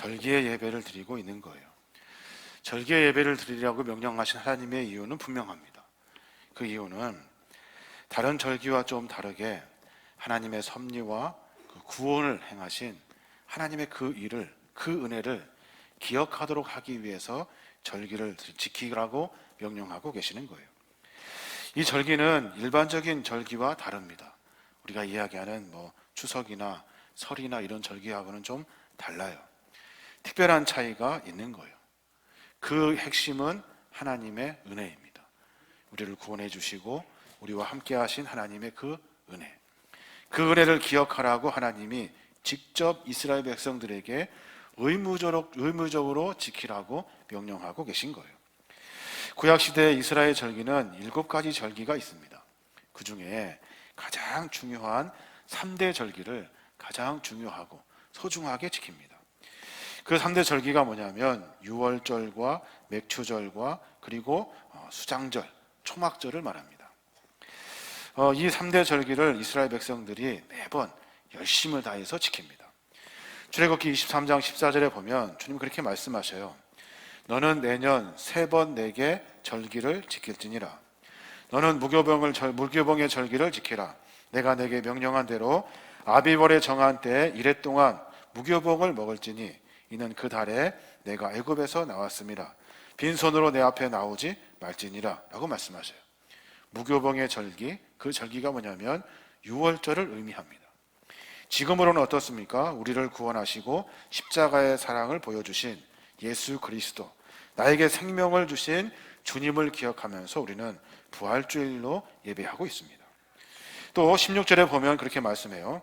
절기의 예배를 드리고 있는 거예요. 절기의 예배를 드리라고 명령하신 하나님의 이유는 분명합니다. 그 이유는 다른 절기와 좀 다르게 하나님의 섭리와 그 구원을 행하신 하나님의 그 일을 그 은혜를 기억하도록 하기 위해서 절기를 지키라고 명령하고 계시는 거예요. 이 절기는 일반적인 절기와 다릅니다. 우리가 이야기하는 뭐 추석이나 설이나 이런 절기하고는 좀 달라요. 특별한 차이가 있는 거예요. 그 핵심은 하나님의 은혜입니다. 우리를 구원해 주시고 우리와 함께 하신 하나님의 그 은혜. 그 은혜를 기억하라고 하나님이 직접 이스라엘 백성들에게 의무적으로, 의무적으로 지키라고 명령하고 계신 거예요. 구약 시대의 이스라엘 절기는 일곱 가지 절기가 있습니다. 그 중에 가장 중요한 3대 절기를 가장 중요하고 소중하게 지킵니다. 그 3대 절기가 뭐냐면 유월절과 맥추절과 그리고 어, 수장절, 초막절을 말합니다. 어, 이 3대 절기를 이스라엘 백성들이 매번 열심을 다해서 지킵니다. 출애굽기 23장 14절에 보면 주님 그렇게 말씀하셔요. 너는 내년 세 번 내게 절기를 지킬지니라. 너는 무교병을 절, 무교병의 절기를 지키라. 내가 내게 명령한 대로 아비월에 정한 때에 이래 동안 무교병을 먹을지니 이는 그 달에 내가 애굽에서 나왔음이라. 빈손으로 내 앞에 나오지 말지니라. 라고 말씀하셔요. 무교병의 절기, 그 절기가 뭐냐면 유월절을 의미합니다. 지금으로는 어떻습니까? 우리를 구원하시고 십자가의 사랑을 보여주신 예수 그리스도, 나에게 생명을 주신 주님을 기억하면서 우리는 부활주일로 예배하고 있습니다. 또 16절에 보면 그렇게 말씀해요.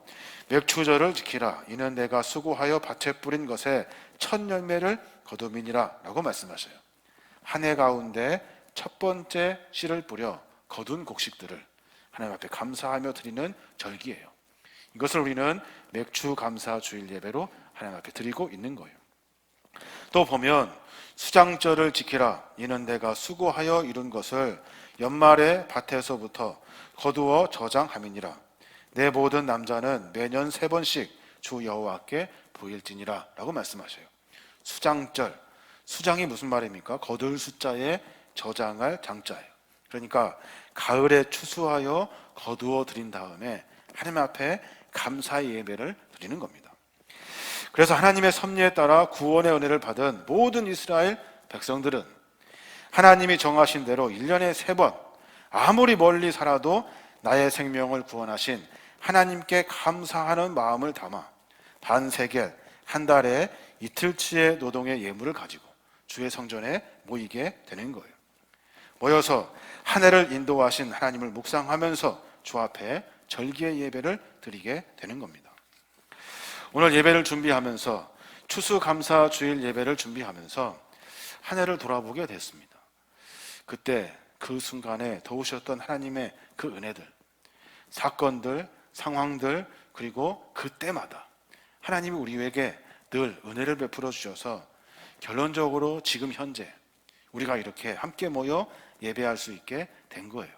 맥추절을 지키라. 이는 내가 수고하여 밭에 뿌린 것에 첫 열매를 거두미니라. 라고 말씀하셔요. 한 해 가운데 첫 번째 씨를 뿌려 거둔 곡식들을 하나님 앞에 감사하며 드리는 절기예요. 이것을 우리는 맥주 감사 주일 예배로 하나님 앞에 드리고 있는 거예요. 또 보면 수장절을 지키라 이는 내가 수고하여 이룬 것을 연말에 밭에서부터 거두어 저장함이니라 내 모든 남자는 매년 세 번씩 주 여호와께 보일지니라 라고 말씀하셔요. 수장절 수장이 무슨 말입니까? 거둘 숫자에 저장할 장자예요. 그러니까 가을에 추수하여 거두어 드린 다음에 하나님 앞에 감사의 예배를 드리는 겁니다. 그래서 하나님의 섭리에 따라 구원의 은혜를 받은 모든 이스라엘 백성들은 하나님이 정하신 대로 1년에 세 번 아무리 멀리 살아도 나의 생명을 구원하신 하나님께 감사하는 마음을 담아 반세겔 한 달에 이틀치의 노동의 예물을 가지고 주의 성전에 모이게 되는 거예요. 모여서 한 해를 인도하신 하나님을 묵상하면서 주 앞에 절기의 예배를 드리게 되는 겁니다. 오늘 예배를 준비하면서 추수감사 주일 예배를 준비하면서 한 해를 돌아보게 됐습니다. 그때 그 순간에 도우셨던 하나님의 그 은혜들, 사건들, 상황들, 그리고 그때마다 하나님이 우리에게 늘 은혜를 베풀어 주셔서 결론적으로 지금 현재 우리가 이렇게 함께 모여 예배할 수 있게 된 거예요.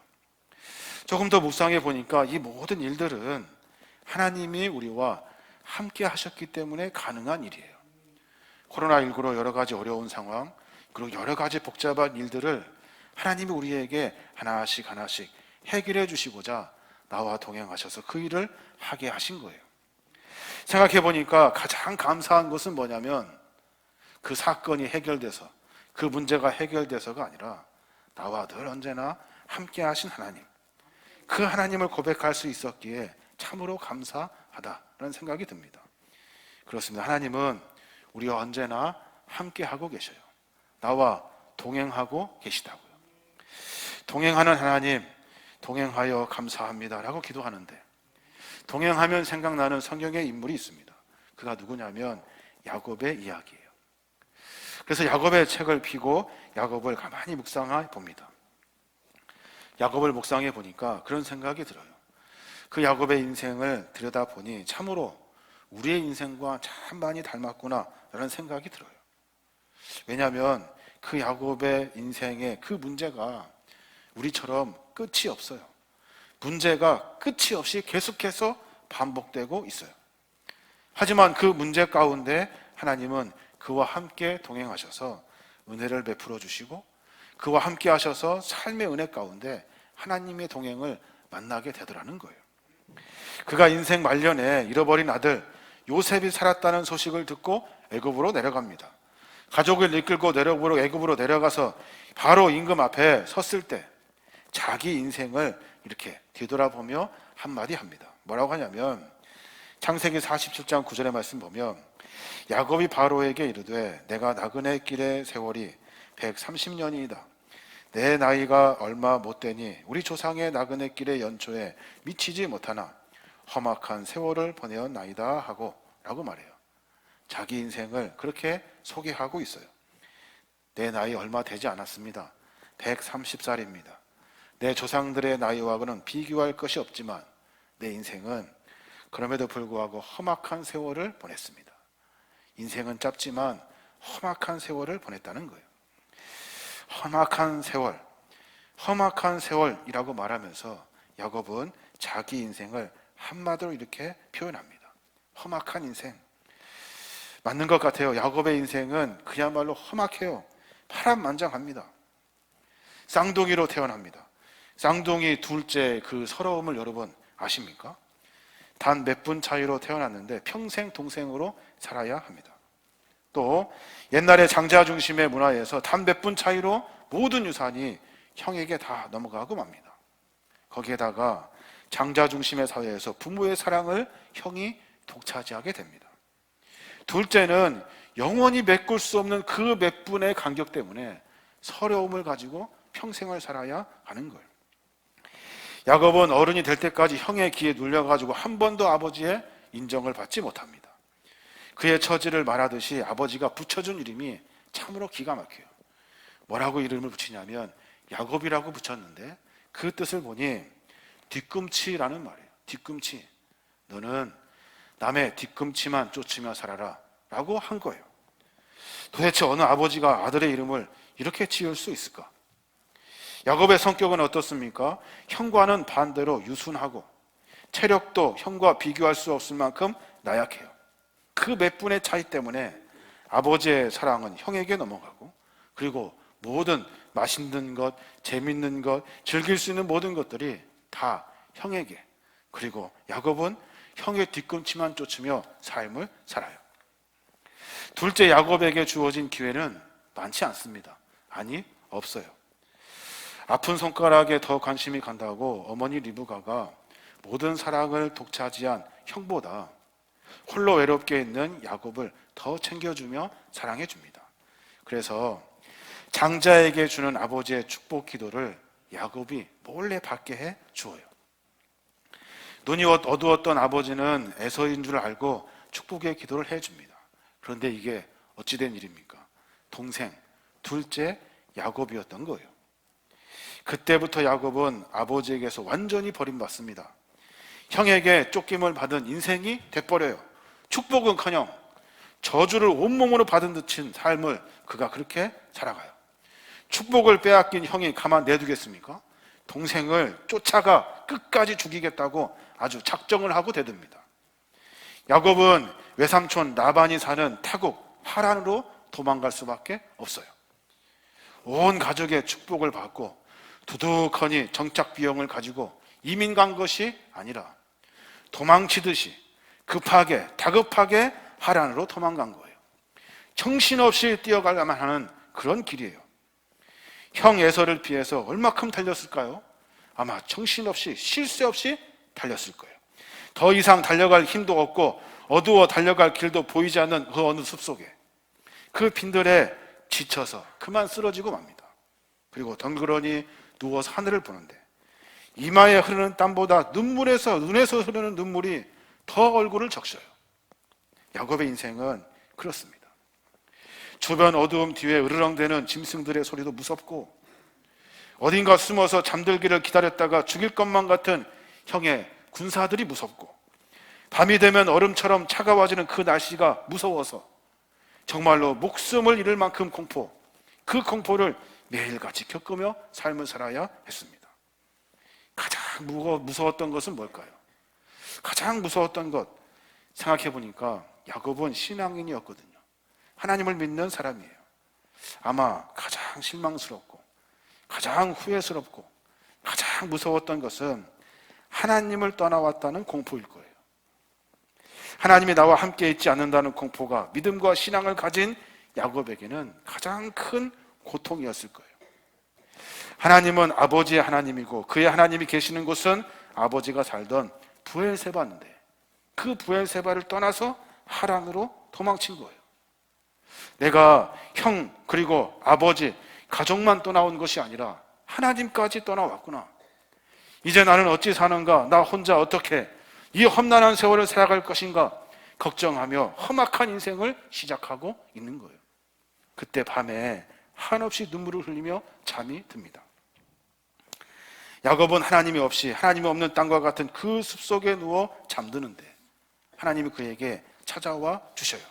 조금 더 묵상해 보니까 이 모든 일들은 하나님이 우리와 함께 하셨기 때문에 가능한 일이에요. 코로나19로 여러 가지 어려운 상황, 그리고 여러 가지 복잡한 일들을 하나님이 우리에게 하나씩 하나씩 해결해 주시고자 나와 동행하셔서 그 일을 하게 하신 거예요. 생각해 보니까 가장 감사한 것은 뭐냐면 그 사건이 해결돼서 그 문제가 해결돼서가 아니라 나와 늘 언제나 함께 하신 하나님. 그 하나님을 고백할 수 있었기에 참으로 감사하다 라는 생각이 듭니다. 그렇습니다. 하나님은 우리와 언제나 함께 하고 계셔요. 나와 동행하고 계시다고요. 동행하는 하나님, 동행하여 감사합니다 라고 기도하는데 동행하면 생각나는 성경의 인물이 있습니다. 그가 누구냐면 야곱의 이야기예요. 그래서 야곱의 책을 피고 야곱을 가만히 묵상해 봅니다. 야곱을 묵상해 보니까 그런 생각이 들어요. 그 야곱의 인생을 들여다 보니 참으로 우리의 인생과 참 많이 닮았구나라는 생각이 들어요. 왜냐하면 그 야곱의 인생의 그 문제가 우리처럼 끝이 없어요. 문제가 끝이 없이 계속해서 반복되고 있어요. 하지만 그 문제 가운데 하나님은 그와 함께 동행하셔서 은혜를 베풀어 주시고 그와 함께 하셔서 삶의 은혜 가운데 하나님의 동행을 만나게 되더라는 거예요. 그가 인생 말년에 잃어버린 아들 요셉이 살았다는 소식을 듣고 애굽으로 내려갑니다. 가족을 이끌고 내려으로 애굽으로 내려가서 바로 임금 앞에 섰을 때 자기 인생을 이렇게 뒤돌아보며 한마디 합니다. 뭐라고 하냐면 창세기 47장 9절의 말씀 보면 야곱이 바로에게 이르되 내가 나그네 길의 세월이 130년이다. 내 나이가 얼마 못 되니 우리 조상의 나그네 길의 연초에 미치지 못하나 험악한 세월을 보내었나이다 하고 라고 말해요. 자기 인생을 그렇게 소개하고 있어요. 내 나이 얼마 되지 않았습니다. 130살입니다. 내 조상들의 나이와는 비교할 것이 없지만 내 인생은 그럼에도 불구하고 험악한 세월을 보냈습니다. 인생은 짧지만 험악한 세월을 보냈다는 거예요. 험악한 세월, 험악한 세월이라고 말하면서 야곱은 자기 인생을 한마디로 이렇게 표현합니다. 험악한 인생. 맞는 것 같아요. 야곱의 인생은 그야말로 험악해요. 파란만장합니다. 쌍둥이로 태어납니다. 쌍둥이 둘째 그 서러움을 여러분 아십니까? 단 몇 분 차이로 태어났는데 평생 동생으로 살아야 합니다. 또 옛날에 장자 중심의 문화에서 단 몇 분 차이로 모든 유산이 형에게 다 넘어가고 맙니다. 거기에다가 장자 중심의 사회에서 부모의 사랑을 형이 독차지하게 됩니다. 둘째는 영원히 메꿀 수 없는 그 몇 분의 간격 때문에 서러움을 가지고 평생을 살아야 하는 거예요. 야곱은 어른이 될 때까지 형의 기에 눌려가지고 한 번도 아버지의 인정을 받지 못합니다. 그의 처지를 말하듯이 아버지가 붙여준 이름이 참으로 기가 막혀요. 뭐라고 이름을 붙이냐면 야곱이라고 붙였는데 그 뜻을 보니 뒤꿈치라는 말이에요. 뒤꿈치. 너는 남의 뒤꿈치만 쫓으며 살아라. 라고 한 거예요. 도대체 어느 아버지가 아들의 이름을 이렇게 지을 수 있을까? 야곱의 성격은 어떻습니까? 형과는 반대로 유순하고 체력도 형과 비교할 수 없을 만큼 나약해요. 그 몇 분의 차이 때문에 아버지의 사랑은 형에게 넘어가고 그리고 모든 맛있는 것, 재밌는 것, 즐길 수 있는 모든 것들이 다 형에게 그리고 야곱은 형의 뒤꿈치만 쫓으며 삶을 살아요. 둘째 야곱에게 주어진 기회는 많지 않습니다. 아니, 없어요. 아픈 손가락에 더 관심이 간다고 어머니 리브가가 모든 사랑을 독차지한 형보다 홀로 외롭게 있는 야곱을 더 챙겨주며 사랑해 줍니다. 그래서 장자에게 주는 아버지의 축복 기도를 야곱이 몰래 받게 해 주어요. 눈이 어두웠던 아버지는 에서인 줄 알고 축복의 기도를 해 줍니다. 그런데 이게 어찌된 일입니까? 동생, 둘째 야곱이었던 거예요. 그때부터 야곱은 아버지에게서 완전히 버림받습니다. 형에게 쫓김을 받은 인생이 돼버려요. 축복은 커녕 저주를 온몸으로 받은 듯한 삶을 그가 그렇게 살아가요. 축복을 빼앗긴 형이 가만 내두겠습니까? 동생을 쫓아가 끝까지 죽이겠다고 아주 작정을 하고 대듭니다. 야곱은 외삼촌 나반이 사는 타국 하란으로 도망갈 수밖에 없어요. 온 가족의 축복을 받고 두둑하니 정착 비용을 가지고 이민 간 것이 아니라 도망치듯이 급하게 다급하게 하란으로 도망간 거예요. 정신없이 뛰어가야만 하는 그런 길이에요. 형 에서를 피해서 얼마큼 달렸을까요? 아마 정신없이 쉴새 없이 달렸을 거예요. 더 이상 달려갈 힘도 없고 어두워 달려갈 길도 보이지 않는 그 어느 숲속에 그 빈들에 지쳐서 그만 쓰러지고 맙니다. 그리고 덩그러니 누워서 하늘을 보는데 이마에 흐르는 땀보다 눈물에서 눈에서 흐르는 눈물이 더 얼굴을 적셔요. 야곱의 인생은 그렇습니다. 주변 어두움 뒤에 으르렁대는 짐승들의 소리도 무섭고 어딘가 숨어서 잠들기를 기다렸다가 죽일 것만 같은 형의 군사들이 무섭고 밤이 되면 얼음처럼 차가워지는 그 날씨가 무서워서 정말로 목숨을 잃을 만큼 공포 그 공포를 매일같이 겪으며 삶을 살아야 했습니다. 가장 무서웠던 것은 뭘까요? 가장 무서웠던 것 생각해 보니까 야곱은 신앙인이었거든요. 하나님을 믿는 사람이에요. 아마 가장 실망스럽고 가장 후회스럽고 가장 무서웠던 것은 하나님을 떠나왔다는 공포일 거예요. 하나님이 나와 함께 있지 않는다는 공포가 믿음과 신앙을 가진 야곱에게는 가장 큰 고통이었을 거예요. 하나님은 아버지의 하나님이고 그의 하나님이 계시는 곳은 아버지가 살던 부엘세바인데 그 부엘세바를 떠나서 하란으로 도망친 거예요. 내가 형 그리고 아버지 가족만 떠나온 것이 아니라 하나님까지 떠나왔구나. 이제 나는 어찌 사는가? 나 혼자 어떻게 이 험난한 세월을 살아갈 것인가? 걱정하며 험악한 인생을 시작하고 있는 거예요. 그때 밤에 한없이 눈물을 흘리며 잠이 듭니다. 야곱은 하나님이 없이 하나님이 없는 땅과 같은 그 숲속에 누워 잠드는데 하나님이 그에게 찾아와 주셔요.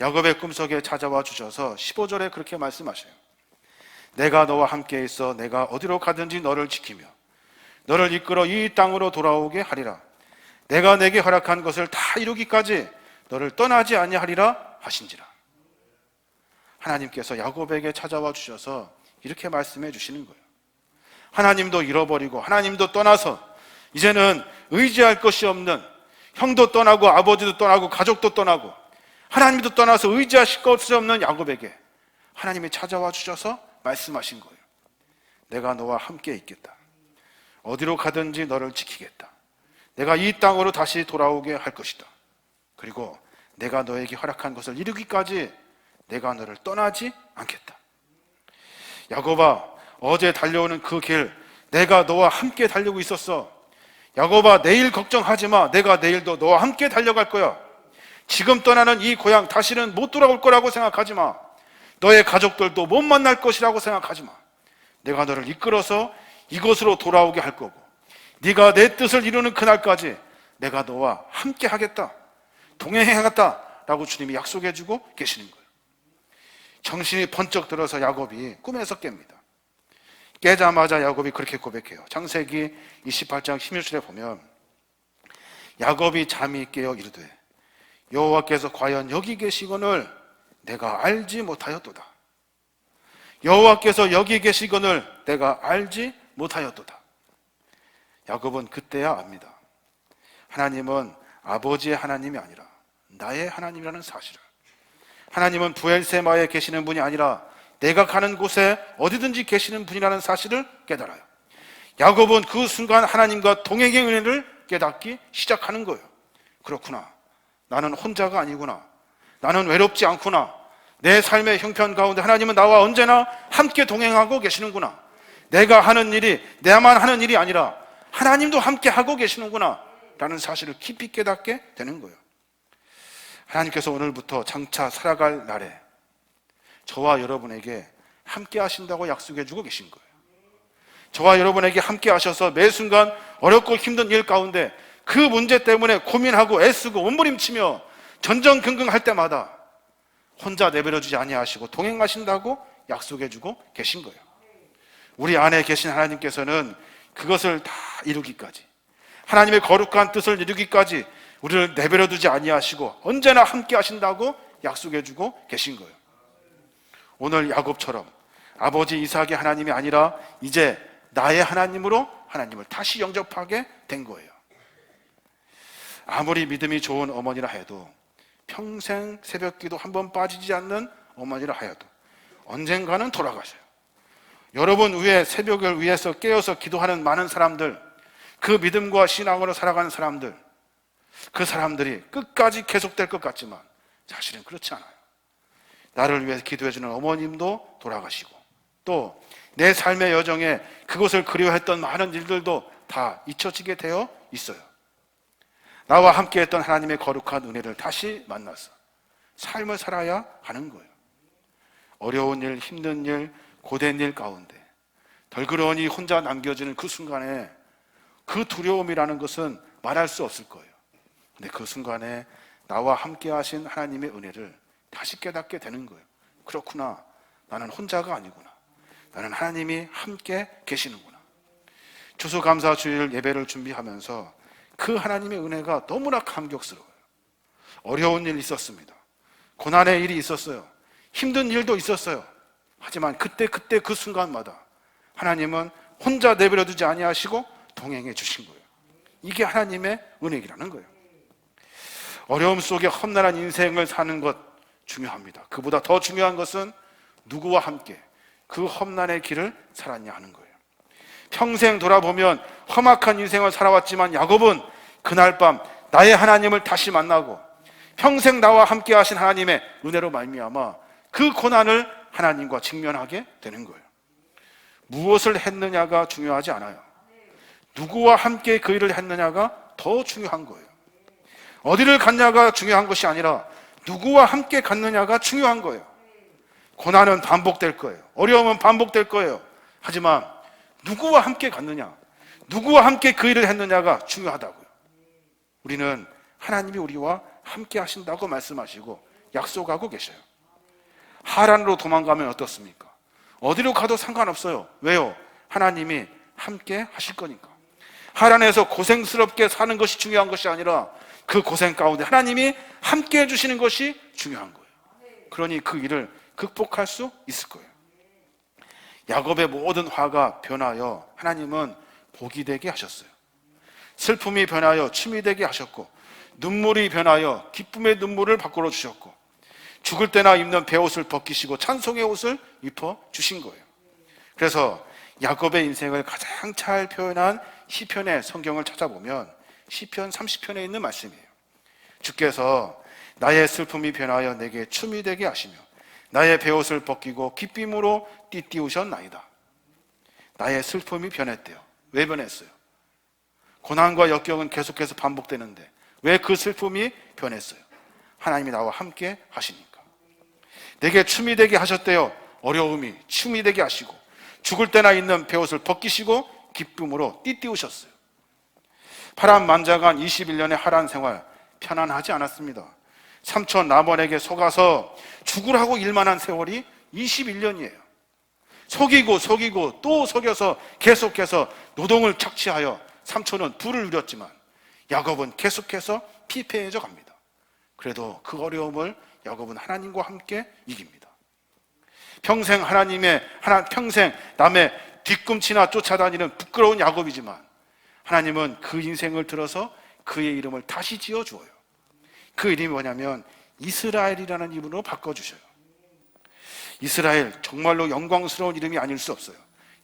야곱의 꿈속에 찾아와 주셔서 15절에 그렇게 말씀하셔요. 내가 너와 함께 있어 내가 어디로 가든지 너를 지키며 너를 이끌어 이 땅으로 돌아오게 하리라. 내가 내게 허락한 것을 다 이루기까지 너를 떠나지 아니하리라 하신지라. 하나님께서 야곱에게 찾아와 주셔서 이렇게 말씀해 주시는 거예요. 하나님도 잃어버리고 하나님도 떠나서 이제는 의지할 것이 없는 형도 떠나고 아버지도 떠나고 가족도 떠나고 하나님도 떠나서 의지하실 것이 없는 야곱에게 하나님이 찾아와 주셔서 말씀하신 거예요. 내가 너와 함께 있겠다. 어디로 가든지 너를 지키겠다. 내가 이 땅으로 다시 돌아오게 할 것이다. 그리고 내가 너에게 허락한 것을 이루기까지 내가 너를 떠나지 않겠다. 야곱아, 어제 달려오는 그 길, 내가 너와 함께 달리고 있었어. 야곱아, 내일 걱정하지 마. 내가 내일도 너와 함께 달려갈 거야. 지금 떠나는 이 고향 다시는 못 돌아올 거라고 생각하지 마. 너의 가족들도 못 만날 것이라고 생각하지 마. 내가 너를 이끌어서 이곳으로 돌아오게 할 거고, 네가 내 뜻을 이루는 그날까지 내가 너와 함께 하겠다. 동행하겠다라고 주님이 약속해 주고 계시는 거예요. 정신이 번쩍 들어서 야곱이 꿈에서 깹니다. 깨자마자 야곱이 그렇게 고백해요. 창세기 28장 16절에 보면 야곱이 잠이 깨어 이르되 여호와께서 과연 여기 계시거늘 내가 알지 못하였도다. 여호와께서 여기 계시거늘 내가 알지 못하였도다. 야곱은 그때야 압니다. 하나님은 아버지의 하나님이 아니라 나의 하나님이라는 사실을. 하나님은 부엘세마에 계시는 분이 아니라 내가 가는 곳에 어디든지 계시는 분이라는 사실을 깨달아요. 야곱은 그 순간 하나님과 동행의 은혜를 깨닫기 시작하는 거예요. 그렇구나. 나는 혼자가 아니구나. 나는 외롭지 않구나. 내 삶의 형편 가운데 하나님은 나와 언제나 함께 동행하고 계시는구나. 내가 하는 일이 내만 하는 일이 아니라 하나님도 함께 하고 계시는구나. 라는 사실을 깊이 깨닫게 되는 거예요. 하나님께서 오늘부터 장차 살아갈 날에 저와 여러분에게 함께 하신다고 약속해 주고 계신 거예요. 저와 여러분에게 함께 하셔서 매 순간 어렵고 힘든 일 가운데 그 문제 때문에 고민하고 애쓰고 몸부림치며 전전긍긍 할 때마다 혼자 내버려 두지 아니하시고 동행하신다고 약속해 주고 계신 거예요. 우리 안에 계신 하나님께서는 그것을 다 이루기까지 하나님의 거룩한 뜻을 이루기까지 우리를 내버려 두지 아니하시고 언제나 함께 하신다고 약속해 주고 계신 거예요. 오늘 야곱처럼 아버지 이삭의 하나님이 아니라 이제 나의 하나님으로 하나님을 다시 영접하게 된 거예요. 아무리 믿음이 좋은 어머니라 해도 평생 새벽 기도 한 번 빠지지 않는 어머니라 하여도 언젠가는 돌아가셔요. 여러분 위에 새벽을 위해서 깨어서 기도하는 많은 사람들, 그 믿음과 신앙으로 살아가는 사람들, 그 사람들이 끝까지 계속될 것 같지만 사실은 그렇지 않아요. 나를 위해 기도해주는 어머님도 돌아가시고 또 내 삶의 여정에 그곳을 그리워했던 많은 일들도 다 잊혀지게 되어 있어요. 나와 함께 했던 하나님의 거룩한 은혜를 다시 만나서 삶을 살아야 하는 거예요. 어려운 일, 힘든 일, 고된 일 가운데 덜그러니 혼자 남겨지는 그 순간에 그 두려움이라는 것은 말할 수 없을 거예요. 근데 그 순간에 나와 함께 하신 하나님의 은혜를 다시 깨닫게 되는 거예요. 그렇구나. 나는 혼자가 아니구나. 나는 하나님이 함께 계시는구나. 추수감사 주일 예배를 준비하면서 그 하나님의 은혜가 너무나 감격스러워요. 어려운 일 있었습니다. 고난의 일이 있었어요. 힘든 일도 있었어요. 하지만 그때 그때 그 순간마다 하나님은 혼자 내버려 두지 아니하시고 동행해 주신 거예요. 이게 하나님의 은혜라는 거예요. 어려움 속에 험난한 인생을 사는 것 중요합니다. 그보다 더 중요한 것은 누구와 함께 그 험난의 길을 살았냐 하는 거예요. 평생 돌아보면 험악한 인생을 살아왔지만 야곱은 그날 밤 나의 하나님을 다시 만나고 평생 나와 함께 하신 하나님의 은혜로 말미암아 그 고난을 하나님과 직면하게 되는 거예요. 무엇을 했느냐가 중요하지 않아요. 누구와 함께 그 일을 했느냐가 더 중요한 거예요. 어디를 갔냐가 중요한 것이 아니라 누구와 함께 갔느냐가 중요한 거예요. 고난은 반복될 거예요. 어려움은 반복될 거예요. 하지만 누구와 함께 갔느냐, 누구와 함께 그 일을 했느냐가 중요하다고요. 우리는 하나님이 우리와 함께 하신다고 말씀하시고 약속하고 계셔요. 하란으로 도망가면 어떻습니까? 어디로 가도 상관없어요. 왜요? 하나님이 함께 하실 거니까. 하란에서 고생스럽게 사는 것이 중요한 것이 아니라 그 고생 가운데 하나님이 함께 해주시는 것이 중요한 거예요. 그러니 그 일을 극복할 수 있을 거예요. 야곱의 모든 화가 변하여 하나님은 복이 되게 하셨어요. 슬픔이 변하여 춤이 되게 하셨고, 눈물이 변하여 기쁨의 눈물을 바꾸어 주셨고, 죽을 때나 입는 베옷을 벗기시고 찬송의 옷을 입어 주신 거예요. 그래서 야곱의 인생을 가장 잘 표현한 시편의 성경을 찾아보면 시편 30편에 있는 말씀이에요. 주께서 나의 슬픔이 변하여 내게 춤이 되게 하시며 나의 베옷을 벗기고 기쁨으로 띠띠우셨나이다. 나의 슬픔이 변했대요. 왜 변했어요? 고난과 역경은 계속해서 반복되는데 왜 그 슬픔이 변했어요? 하나님이 나와 함께 하시니까. 내게 춤이 되게 하셨대요. 어려움이 춤이 되게 하시고 죽을 때나 있는 베옷을 벗기시고 기쁨으로 띠띠우셨어요. 파란 만장한 21년의 하란 생활 편안하지 않았습니다. 삼촌 남원에게 속아서 죽으라고 일만한 세월이 21년이에요. 속이고 속이고 또 속여서 계속해서 노동을 착취하여 삼촌은 부를 누렸지만 야곱은 계속해서 피폐해져 갑니다. 그래도 그 어려움을 야곱은 하나님과 함께 이깁니다. 평생 하나님의 하나 평생 남의 뒤꿈치나 쫓아다니는 부끄러운 야곱이지만 하나님은 그 인생을 들어서 그의 이름을 다시 지어 주어요. 그 이름이 뭐냐면 이스라엘이라는 이름으로 바꿔 주셔요. 이스라엘 정말로 영광스러운 이름이 아닐 수 없어요.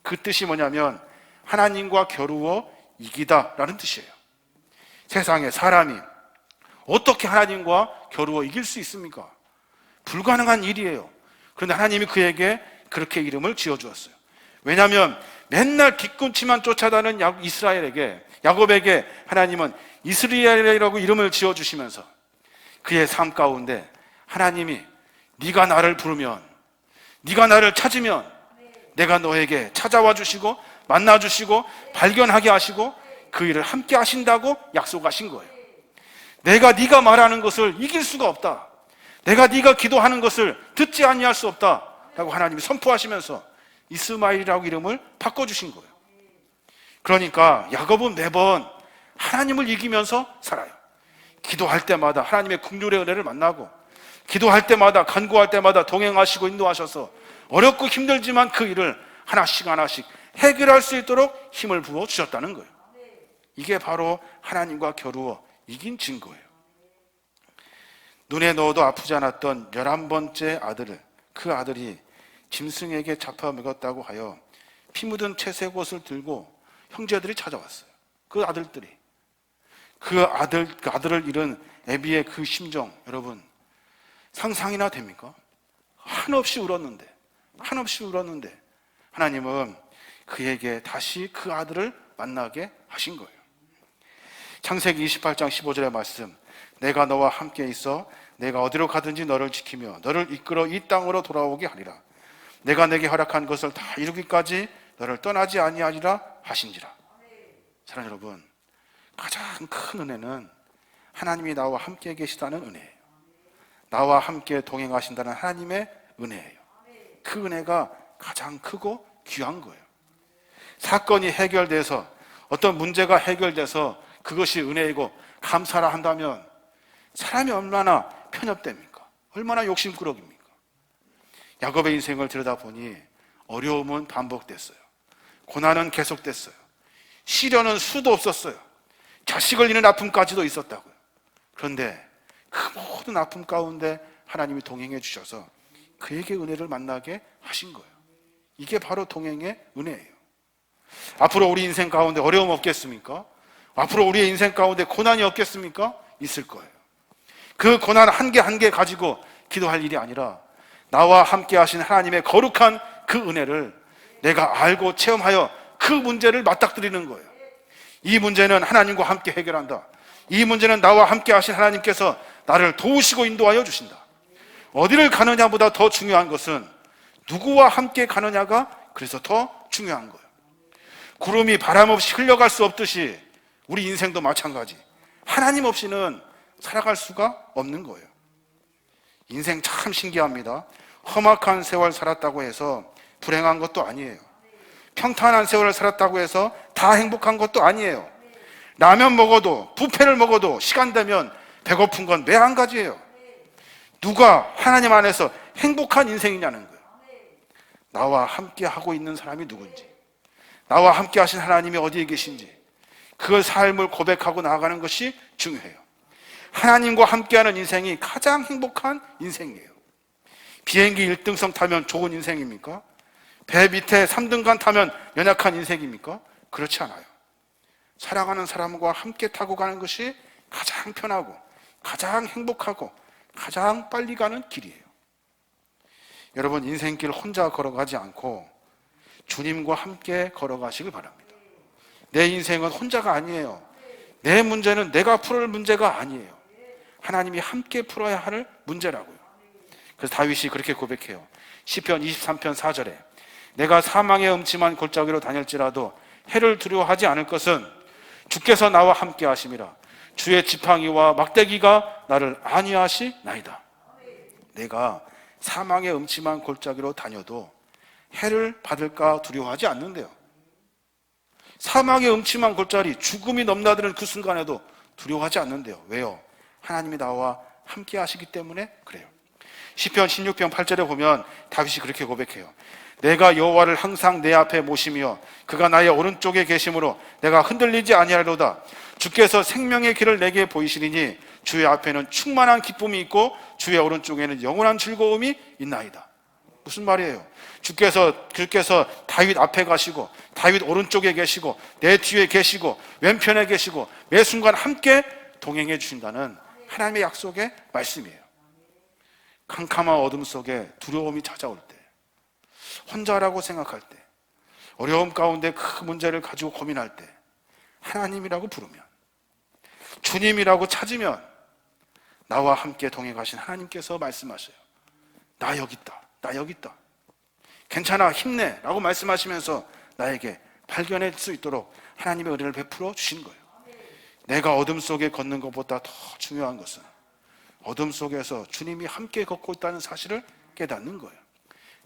그 뜻이 뭐냐면 하나님과 겨루어 이기다 라는 뜻이에요. 세상에 사람이 어떻게 하나님과 겨루어 이길 수 있습니까? 불가능한 일이에요. 그런데 하나님이 그에게 그렇게 이름을 지어 주었어요. 왜냐하면 맨날 뒤꿈치만 쫓아다는 이스라엘에게 야곱에게 하나님은 이스라엘이라고 이름을 지어 주시면서 그의 삶 가운데 하나님이 네가 나를 부르면 네가 나를 찾으면 내가 너에게 찾아와 주시고 만나 주시고 발견하게 하시고 그 일을 함께 하신다고 약속하신 거예요. 내가 네가 말하는 것을 이길 수가 없다. 내가 네가 기도하는 것을 듣지 아니할 수 없다라고 하나님이 선포하시면서 이스마일이라고 이름을 바꿔 주신 거예요. 그러니까 야곱은 매번 하나님을 이기면서 살아요. 기도할 때마다 하나님의 국률의 은혜를 만나고 기도할 때마다 간구할 때마다 동행하시고 인도하셔서 어렵고 힘들지만 그 일을 하나씩 하나씩 해결할 수 있도록 힘을 부어 주셨다는 거예요. 이게 바로 하나님과 겨루어 이긴 증거예요. 눈에 넣어도 아프지 않았던 열한 번째 아들을 그 아들이 짐승에게 잡혀 먹었다고 하여 피 묻은 채색 옷을 들고 형제들이 찾아왔어요. 그 아들들이 그 아들 그 아들을 잃은 애비의 그 심정 여러분 상상이나 됩니까? 한없이 울었는데 한없이 울었는데 하나님은 그에게 다시 그 아들을 만나게 하신 거예요. 창세기 28장 15절의 말씀 내가 너와 함께 있어 내가 어디로 가든지 너를 지키며 너를 이끌어 이 땅으로 돌아오게 하리라. 내가 내게 허락한 것을 다 이루기까지 너를 떠나지 아니하리라 하신지라. 사랑 여러분, 가장 큰 은혜는 하나님이 나와 함께 계시다는 은혜예요. 나와 함께 동행하신다는 하나님의 은혜예요. 그 은혜가 가장 크고 귀한 거예요. 사건이 해결돼서 어떤 문제가 해결돼서 그것이 은혜이고 감사라 한다면 사람이 얼마나 편협됩니까? 얼마나 욕심꾸러기입니까? 야곱의 인생을 들여다보니 어려움은 반복됐어요. 고난은 계속됐어요. 시련은 수도 없었어요. 자식을 잃는 아픔까지도 있었다고요. 그런데 그 모든 아픔 가운데 하나님이 동행해 주셔서 그에게 은혜를 만나게 하신 거예요. 이게 바로 동행의 은혜예요. 앞으로 우리 인생 가운데 어려움 없겠습니까? 앞으로 우리의 인생 가운데 고난이 없겠습니까? 있을 거예요. 그 고난 한 개 한 개 가지고 기도할 일이 아니라 나와 함께 하신 하나님의 거룩한 그 은혜를 내가 알고 체험하여 그 문제를 맞닥뜨리는 거예요. 이 문제는 하나님과 함께 해결한다. 이 문제는 나와 함께 하신 하나님께서 나를 도우시고 인도하여 주신다. 어디를 가느냐보다 더 중요한 것은 누구와 함께 가느냐가 그래서 더 중요한 거예요. 구름이 바람 없이 흘러갈 수 없듯이 우리 인생도 마찬가지. 하나님 없이는 살아갈 수가 없는 거예요. 인생 참 신기합니다. 험악한 세월 살았다고 해서 불행한 것도 아니에요. 평탄한 세월을 살았다고 해서 다 행복한 것도 아니에요. 라면 먹어도, 부패를 먹어도 시간 되면 배고픈 건 매 한 가지예요. 누가 하나님 안에서 행복한 인생이냐는 거예요. 나와 함께 하고 있는 사람이 누군지, 나와 함께 하신 하나님이 어디에 계신지, 그 삶을 고백하고 나아가는 것이 중요해요. 하나님과 함께하는 인생이 가장 행복한 인생이에요. 비행기 1등석 타면 좋은 인생입니까? 배 밑에 3등간 타면 연약한 인생입니까? 그렇지 않아요. 사랑하는 사람과 함께 타고 가는 것이 가장 편하고 가장 행복하고 가장 빨리 가는 길이에요. 여러분 인생길 혼자 걸어가지 않고 주님과 함께 걸어가시길 바랍니다. 내 인생은 혼자가 아니에요. 내 문제는 내가 풀을 문제가 아니에요. 하나님이 함께 풀어야 할 문제라고요. 그래서 다윗이 그렇게 고백해요. 시편 23편 4절에 내가 사망의 음침한 골짜기로 다닐지라도 해를 두려워하지 않을 것은 주께서 나와 함께 하심이라 주의 지팡이와 막대기가 나를 안위하시나이다. 내가 사망의 음침한 골짜기로 다녀도 해를 받을까 두려워하지 않는데요. 사망의 음침한 골짜기, 죽음이 넘나드는 그 순간에도 두려워하지 않는데요. 왜요? 하나님이 나와 함께 하시기 때문에 그래요. 시편 16편 8절에 보면 다윗이 그렇게 고백해요. 내가 여호와를 항상 내 앞에 모시며 그가 나의 오른쪽에 계심으로 내가 흔들리지 아니하리로다. 주께서 생명의 길을 내게 보이시리니 주의 앞에는 충만한 기쁨이 있고 주의 오른쪽에는 영원한 즐거움이 있나이다. 무슨 말이에요? 주께서 주께서 다윗 앞에 가시고 다윗 오른쪽에 계시고 내 뒤에 계시고 왼편에 계시고 매 순간 함께 동행해 주신다는 하나님의 약속의 말씀이에요. 캄캄한 어둠 속에 두려움이 찾아올 때, 혼자라고 생각할 때, 어려움 가운데 그 문제를 가지고 고민할 때, 하나님이라고 부르면, 주님이라고 찾으면, 나와 함께 동행 가신 하나님께서 말씀하셔요. 나 여기 있다. 나 여기 있다. 괜찮아. 힘내. 라고 말씀하시면서 나에게 발견할 수 있도록 하나님의 은혜를 베풀어 주신 거예요. 내가 어둠 속에 걷는 것보다 더 중요한 것은 어둠 속에서 주님이 함께 걷고 있다는 사실을 깨닫는 거예요.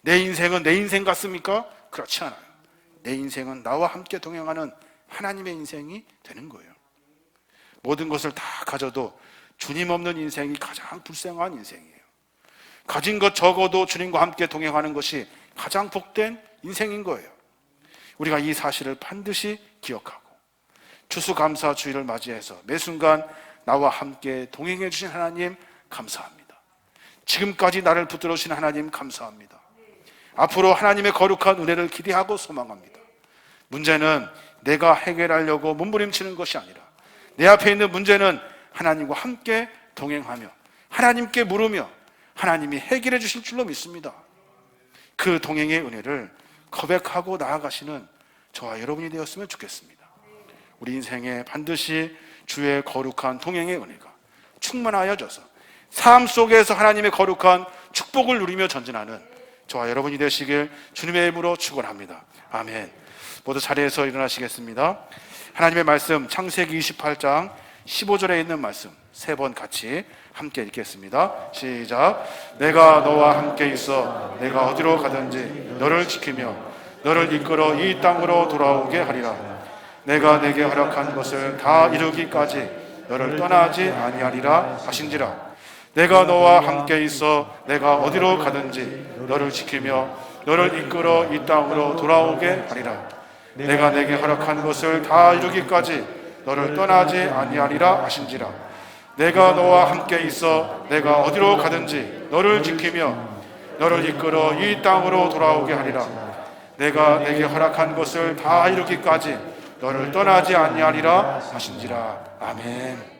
내 인생은 내 인생 같습니까? 그렇지 않아요. 내 인생은 나와 함께 동행하는 하나님의 인생이 되는 거예요. 모든 것을 다 가져도 주님 없는 인생이 가장 불쌍한 인생이에요. 가진 것 적어도 주님과 함께 동행하는 것이 가장 복된 인생인 거예요. 우리가 이 사실을 반드시 기억하고 추수감사 주일을 맞이해서 매 순간 나와 함께 동행해 주신 하나님 감사합니다. 지금까지 나를 붙들어 주신 하나님 감사합니다. 앞으로 하나님의 거룩한 은혜를 기대하고 소망합니다. 문제는 내가 해결하려고 몸부림치는 것이 아니라 내 앞에 있는 문제는 하나님과 함께 동행하며 하나님께 물으며 하나님이 해결해 주실 줄로 믿습니다. 그 동행의 은혜를 고백하고 나아가시는 저와 여러분이 되었으면 좋겠습니다. 우리 인생에 반드시 주의 거룩한 동행의 은혜가 충만하여져서 삶 속에서 하나님의 거룩한 축복을 누리며 전진하는 저와 여러분이 되시길 주님의 이름으로 축원합니다. 아멘. 모두 자리에서 일어나시겠습니다. 하나님의 말씀 창세기 28장 15절에 있는 말씀 세 번 같이 함께 읽겠습니다. 시작. 내가 너와 함께 있어 내가 어디로 가든지 너를 지키며 너를 이끌어 이 땅으로 돌아오게 하리라. 내가 내게 허락한 것을 다 이루기까지 너를 떠나지 아니하리라 하신지라. 내가 너와 함께 있어 내가 어디로 가든지 너를 지키며 너를 이끌어 이 땅으로 돌아오게 하리라. 내가 내게 허락한 것을 다 이루기까지 너를 떠나지 아니하리라 하신지라. 내가 너와 함께 있어 내가 어디로 가든지 너를 지키며 너를 이끌어 이 땅으로 돌아오게 하리라. 내가 내게 허락한 것을 다 이루기까지 너를 떠나지 아니하리라 하신지라. 아멘.